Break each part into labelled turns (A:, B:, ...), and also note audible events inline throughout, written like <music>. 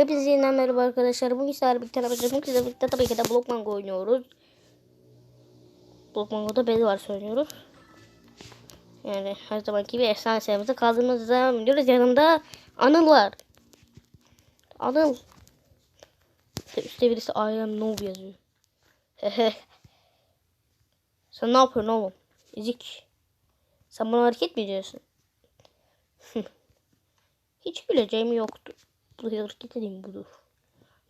A: Hepinize yeniden merhaba arkadaşlar. Bugün sizlerle birlikte yapacağız. Bugün sizlerle birlikte tabii ki de Blockmango oynuyoruz. Blockmango'da bezi var söylüyoruz. Yani her zamanki gibi efsane serimize kaldığımız devam ediyoruz. Yanımda Anıl var. Anıl. İşte üstte birisi I am noob yazıyor. <laughs> Sen ne yapıyorsun oğlum? Ezik. Sen bana hareket mi ediyorsun? <laughs> Hiç güleceğim yoktu. Bu hareket edeyim budur.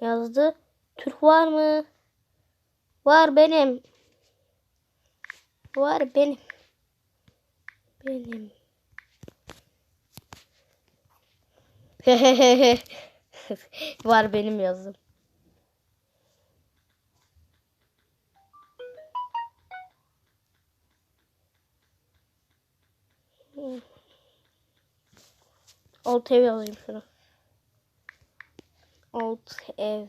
A: Yazdı. Türk var mı? Var benim. Var benim. Benim. <laughs> Var benim yazdım. Alt ev yazayım şuna. Alt ev.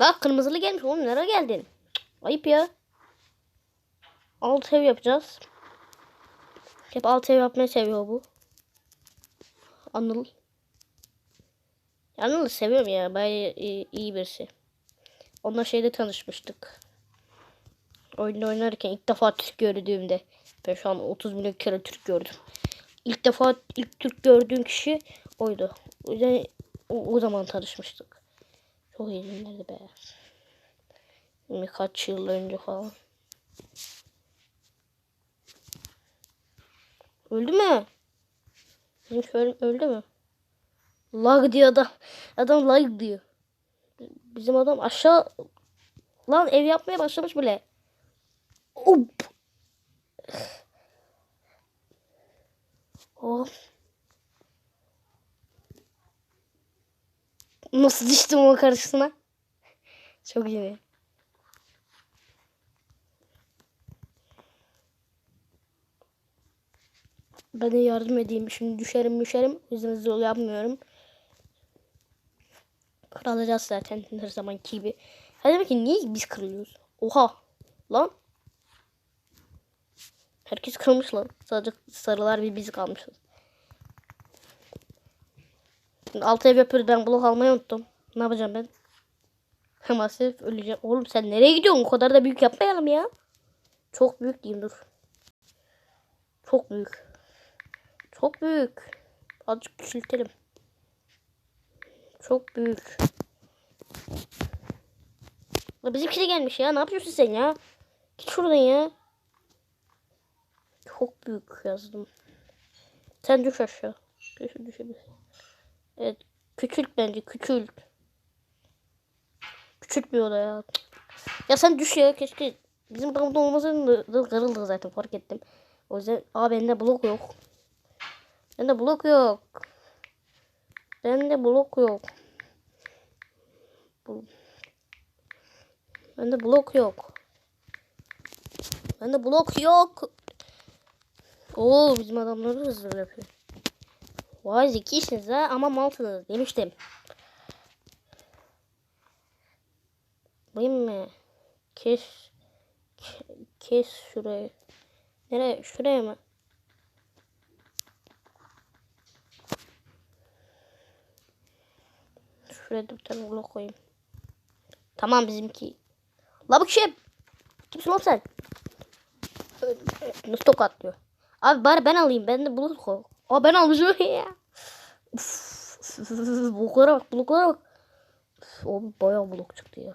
A: Bak kırmızılı gelmiş oğlum nereye geldin? Ayıp ya. Alt ev yapacağız. Hep alt ev yapmayı seviyor bu. Anıl. Anıl'ı seviyorum ya. Bayağı iyi, iyi birisi. Onunla şeyde tanışmıştık. Oyunda oynarken ilk defa Türk gördüğümde. Ben şu an 30 milyon kere Türk gördüm. İlk defa ilk Türk gördüğüm kişi oydu. O yüzden o, o zaman tanışmıştık. Çok iyi günlerdi be. Birkaç yıl önce falan. Öldü mü? Bizim şöyle öldü mü? Lag diyor adam. Adam lag diyor. Bizim adam aşağı lan ev yapmaya başlamış bile. Hop. Oh. Nasıl düştüm o karşısına? Çok iyi. De yardım edeyim. Şimdi düşerim düşerim. O yüzden hızlı yapmıyorum. Kırılacağız zaten her zamanki gibi. Ha demek ki niye biz kırılıyoruz? Oha. Lan. Herkes kırmış lan. Sadece sarılar bir biz kalmışız. Şimdi altı ev yapıyoruz. Ben blok almayı unuttum. Ne yapacağım ben? <laughs> Maalesef öleceğim. Oğlum sen nereye gidiyorsun? O kadar da büyük yapmayalım ya. Çok büyük diyeyim dur. Çok büyük. Çok büyük. Azıcık küçültelim. Çok büyük. Bizimki de gelmiş ya. Ne yapıyorsun sen ya? Git şuradan ya. Çok büyük yazdım. Sen düş aşağı. Düş, düşebilirsin. Evet. Küçült bence. Küçült. Küçültmüyor da ya. Ya sen düş ya. Keşke bizim damda olmasaydı kırıldı zaten fark ettim. O yüzden aa bende blok yok. Bende blok yok. Bende blok yok. Bende blok yok. Bende blok yok. Oo bizim adamları hızlı yapıyor. Vay zekisiniz ha ama malsınız demiştim. Bayım mı? Kes. ke- Kes şurayı. Nereye? Şuraya mı? Şuraya bir tane blok koyayım. Tamam bizimki. La bu kim? Kimsin oğlum sen? Nasıl tokatlıyor? Abi bari ben alayım. Ben de blok koy. Aa ben almışım <laughs> ya. Bloklara bak bloklara bak. Uf, bayağı blok çıktı ya.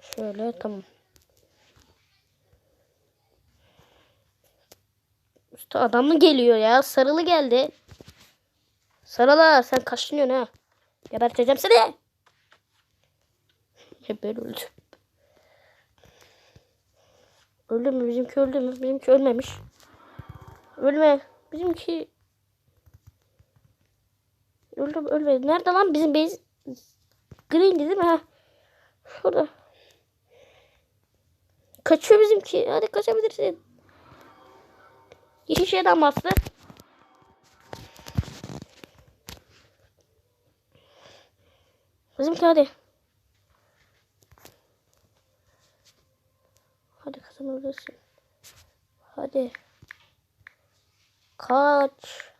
A: Şöyle tamam. Usta adam mı geliyor ya? Sarılı geldi. Sarıla sen kaşınıyorsun ha. Geberteceğim seni. Hep böyle öldü. Öldü mü? Bizimki öldü mü? Bizimki ölmemiş. Ölme. Bizimki öldü mü? Ölmedi. Nerede lan bizim base? Green'di değil mi? Ha. Şurada. Kaçıyor bizimki. Hadi kaçabilirsin. Yeşil şeyden bastı. Bizimki hadi. Hadi kazanabilirsin. Hadi. Kaç.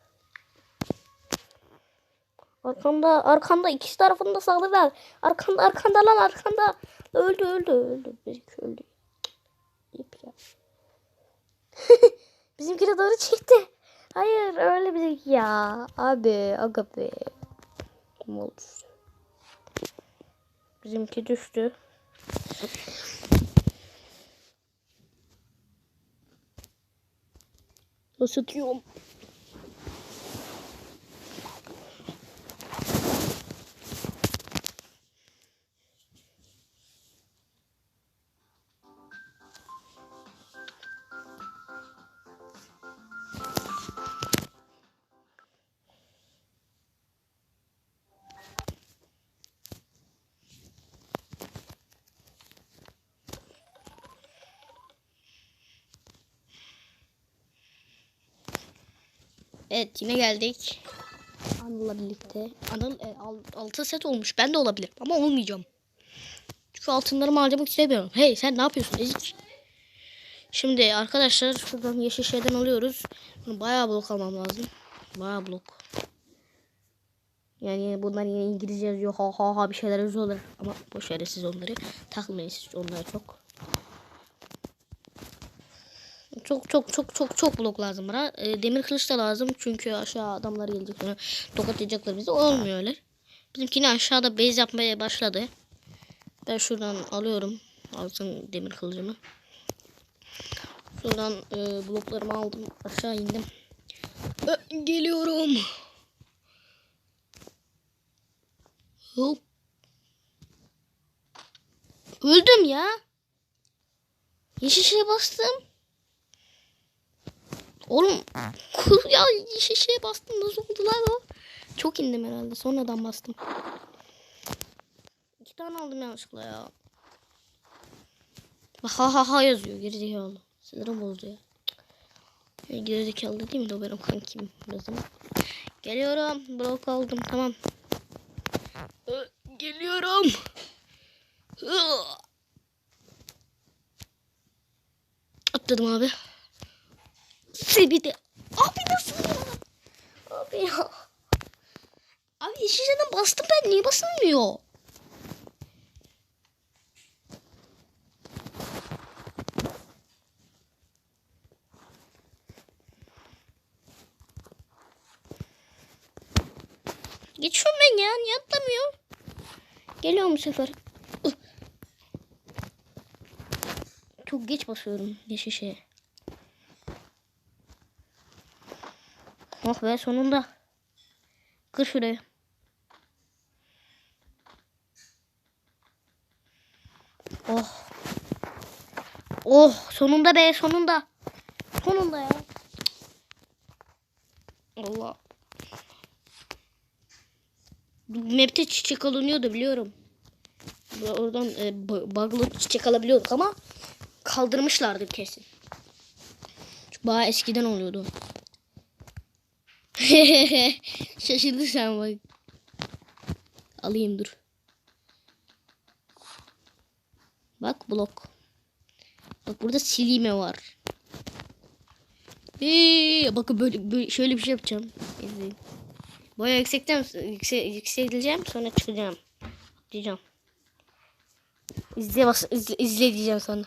A: Arkanda, arkanda ikisi tarafında saldırılar. Arkanda, arkanda lan arkanda. Öldü, öldü, öldü. <laughs> Bizimki öldü. İp ya. Bizimki doğru çekti. Hayır, öyle bizimki ya. Abi, aga be. Bizimki düştü. Isıtıyorum. Evet yine geldik. Anıl'la birlikte. Anıl e, 6 set olmuş. Ben de olabilirim ama olmayacağım. Çünkü altınlarımı harcamak istemiyorum. Hey sen ne yapıyorsun ezik? Şimdi arkadaşlar şuradan yeşil şeyden alıyoruz. Bunu bayağı blok almam lazım. Bayağı blok. Yani bunlar yine İngilizce yazıyor. Ha ha ha bir şeyler yazıyorlar. Ama boş verin siz onları. Takmayın siz onlara çok. Çok çok çok çok çok blok lazım bana. E, demir kılıç da lazım. Çünkü aşağı adamlar gelecek sonra tokatlayacaklar bizi. Olmuyor öyle. Bizimkini aşağıda base yapmaya başladı. Ben şuradan alıyorum. Altın demir kılıcımı. Şuradan e, bloklarımı aldım. Aşağı indim. Ö, geliyorum. Hop. Öldüm ya. Yeşil şeye bastım. Oğlum ya şişeye bastım nasıl oldu lan o? Çok indim herhalde sonradan bastım. İki tane aldım yanlışlıkla ya. Ha ha ha yazıyor gerizekalı. Sinirim bozdu ya. ya gerizekalı değil mi de benim kankim yazım. Geliyorum blok aldım tamam. Geliyorum. Atladım abi. Bir de. Abi nasıl ya? Abi ya. Abi yeşilden bastım ben niye basılmıyor? Geçiyorum ben ya. Niye atlamıyor? Geliyorum bu sefer. Çok geç basıyorum yeşil şeye. Oh be sonunda. Kır şurayı. Oh. Oh sonunda be sonunda. Sonunda ya. Allah. Map'te çiçek alınıyordu biliyorum. Oradan e, bu- bug'lı çiçek alabiliyorduk ama kaldırmışlardı kesin. Çünkü bayağı eskiden oluyordu. <laughs> Şaşırdı sen bak. Alayım dur. Bak blok. Bak burada silime var. Ee, bakın böyle, böyle şöyle bir şey yapacağım. İzleyin. Baya yüksekten yüksek, yükseleceğim sonra çıkacağım. Diyeceğim. İzle bas izle, izle diyeceğim sana.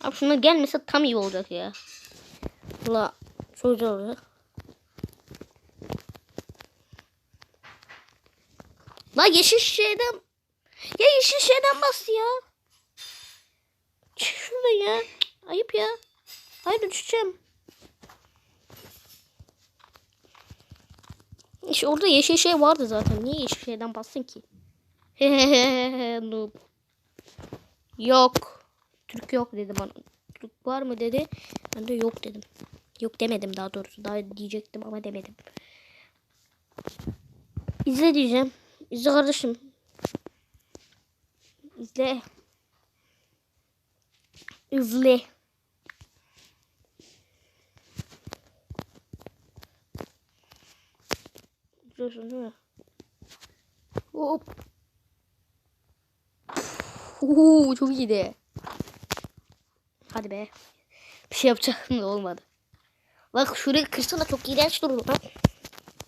A: Abi şuna gelmese tam iyi olacak ya. La çocuğu olacak. La yeşil şeyden ya yeşil şeyden bas ya. Çık şurada ya. Ayıp ya. Hayır düşeceğim. İşte orada yeşil şey vardı zaten. Niye yeşil şeyden bastın ki? <laughs> Noob. Yok. Türk yok dedi bana. Türk var mı dedi. Ben de yok dedim. Yok demedim daha doğrusu. Daha diyecektim ama demedim. İzle diyeceğim. İzle kardeşim. İzle. İzle. İzliyorsun değil mi? Hop. Uuu çok iyiydi. Hadi be. Bir şey yapacaktım da olmadı. Bak şurayı kırsana çok iğrenç durur lan.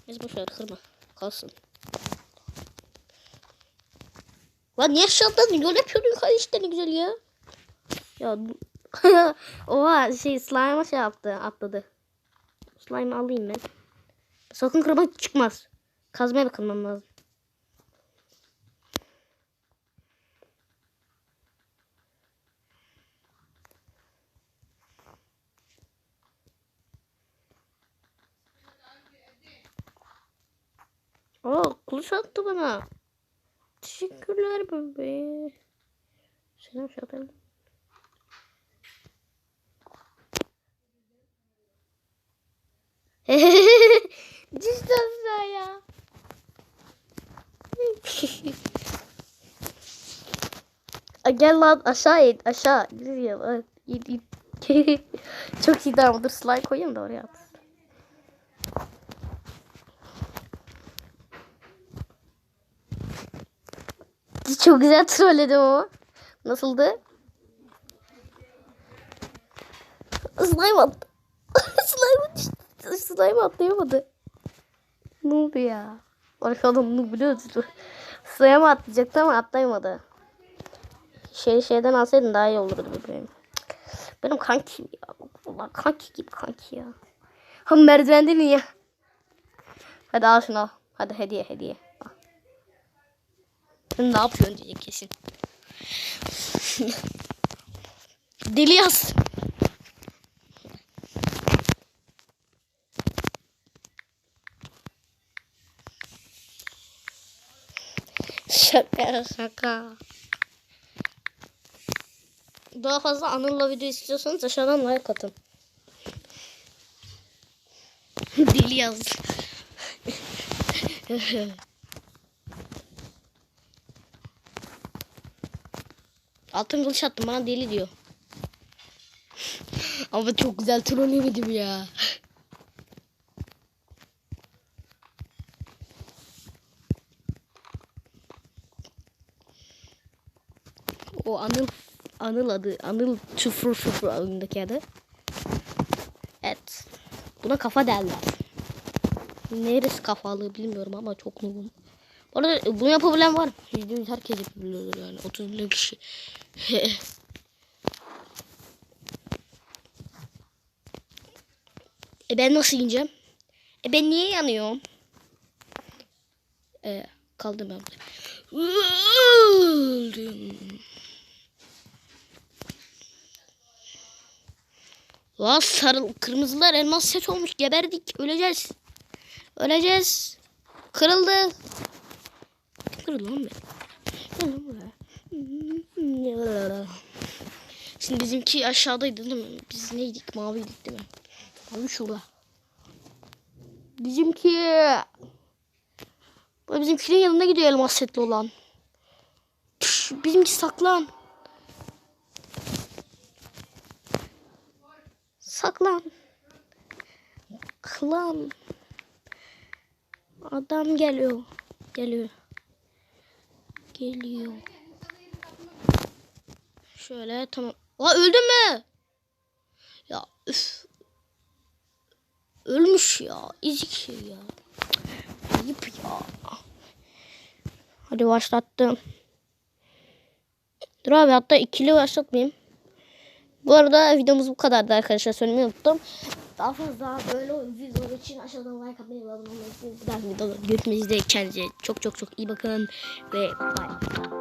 A: Biz boşver kırma. Kalsın. Lan niye aşağıdan yol yapıyordun yukarı işte ne güzel ya. Ya <laughs> oha şey slime'a şey yaptı atladı. Slime'ı alayım ben. Sakın kırmak çıkmaz. Kazmaya bakılmam lazım. Aa kılıç attı bana. Teşekkürler bebe. Selam. Düştü aşağıya. <laughs> <laughs> Aa, Gel lan aşağı in aşağı. Gidiyor. <laughs> Çok iyi tamam dur slime koyayım da oraya at. Çok güzel trolledim ama. Nasıldı? Slime attı. <laughs> Slime. Slime atlayamadı. Oldu ya? Arkadan bunu biliyordu. Slime atlayacaktı ama atlayamadı. Şey şeyden alsaydın daha iyi olurdu benim. Benim kankim ya. Ulan kanki gibi kanki ya. Ha merdivenden ya. Hadi al şunu al. Hadi hediye hediye. Sen ne yapıyorsun diyecek kesin. Deli. Şaka şaka. Daha fazla Anıl'la video istiyorsanız aşağıdan like atın. <laughs> Deli yaz. <laughs> Altın kılıç attım bana deli diyor. Ama çok güzel trollemedim ya. O Anıl Anıl adı. Anıl şufur şufur adındaki adı. Evet. Buna kafa derler. Neresi kafalı bilmiyorum ama çok noobum. Bu arada bunu yapabilen var. %100 herkes yapabiliyordur yani. 30 milyon kişi. <laughs> e ben nasıl ineceğim? E ben niye yanıyorum? E kaldım ben. Öldüm. Lan sarı kırmızılar elmas set olmuş geberdik öleceğiz. Öleceğiz. Kırıldı. Kırıldı lan be? Şimdi bizimki aşağıdaydı değil mi? Biz neydik? Maviydik değil mi? Mavi şurada. Bizimki bizimkinin yanına gidiyor elmas setli olan. Tüş, bizimki saklan. Saklan. Klan. Adam geliyor. Geliyor. Geliyor. Şöyle tamam. Aa öldün mü? Ya üf. Ölmüş ya. Ezik şey ya. Ayıp ya. Hadi başlattım. Dur abi hatta ikili başlatmayayım. Bu arada videomuz bu kadardı arkadaşlar. Söylemeyi unuttum. Daha fazla böyle videolar için aşağıdan like atmayı ve abone olmayı unutmayın. Bir dahaki videoda görüşmek üzere. Kendinize çok çok çok iyi bakın. Ve bye.